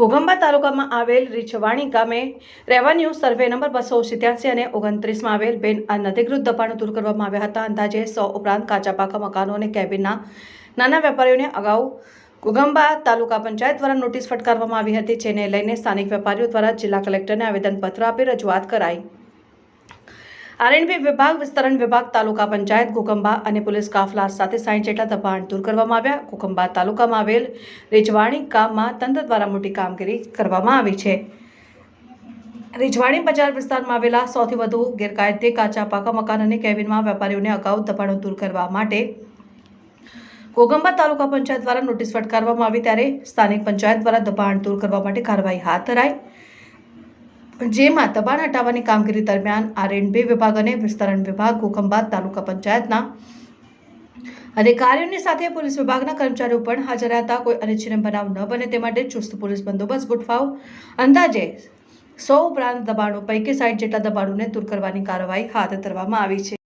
ઘોગંબા તાલુકામાં આવેલ રીછવાણી ગામે રેવન્યુ સર્વે નંબર બસો સિત્યાસી અને ઓગણત્રીસમાં આવેલ બેન અનધિકૃત દબાણો દૂર કરવામાં આવ્યા હતા. અંદાજે સો ઉપરાંત કાચા પાકા મકાનો અને કેબિનના નાના વેપારીઓને અગાઉ ઘોઘંબા તાલુકા પંચાયત દ્વારા નોટિસ ફટકારવામાં આવી હતી, જેને લઈને સ્થાનિક વેપારીઓ દ્વારા જિલ્લા કલેક્ટરને આવેદનપત્ર આપી રજૂઆત કરાઈ. આરએનબી વિભાગ, વિસ્તરણ વિભાગ, તાલુકા પંચાયત, કુકંબા અને પોલીસ કાફલા સાથે સાઠ જેટલા દબાણ દૂર કરવામાં આવ્યા. કુકંબા તાલુકામાં આવેલ રીજવાણી ગામમાં તંત્ર દ્વારા મોટી કામગીરી કરવામાં આવી છે. રીજવાણી બજાર વિસ્તારમાં આવેલા સૌથી વધુ ગેરકાયદે કાચા પાકા મકાન અને કેબિનમાં વેપારીઓને અગાઉ દબાણો દૂર કરવા માટે કોગંબા તાલુકા પંચાયત દ્વારા નોટિસ ફટકારવામાં આવી ત્યારે સ્થાનિક પંચાયત દ્વારા દબાણ દૂર કરવા માટે કાર્યવાહી હાથ ધરાઈ. જેમાં દબાણ હટાવવાની કામગીરી દરમિયાન આરએનબી વિભાગ અને વિસ્તરણ વિભાગ ઘોકંબા તાલુકા પંચાયતના અધિકારીઓની સાથે પોલીસ વિભાગના કર્મચારીઓ પણ હાજર હતા. કોઈ અનિચ્છનીય બનાવ ન બને તે માટે ચુસ્ત પોલીસ બંદોબસ્ત ગોઠવાવ અંદાજે સો ઉપરાંત દબાણો પૈકી સાઠ જેટલા દબાણોને દૂર કરવાની કાર્યવાહી હાથ ધરવામાં આવી છે.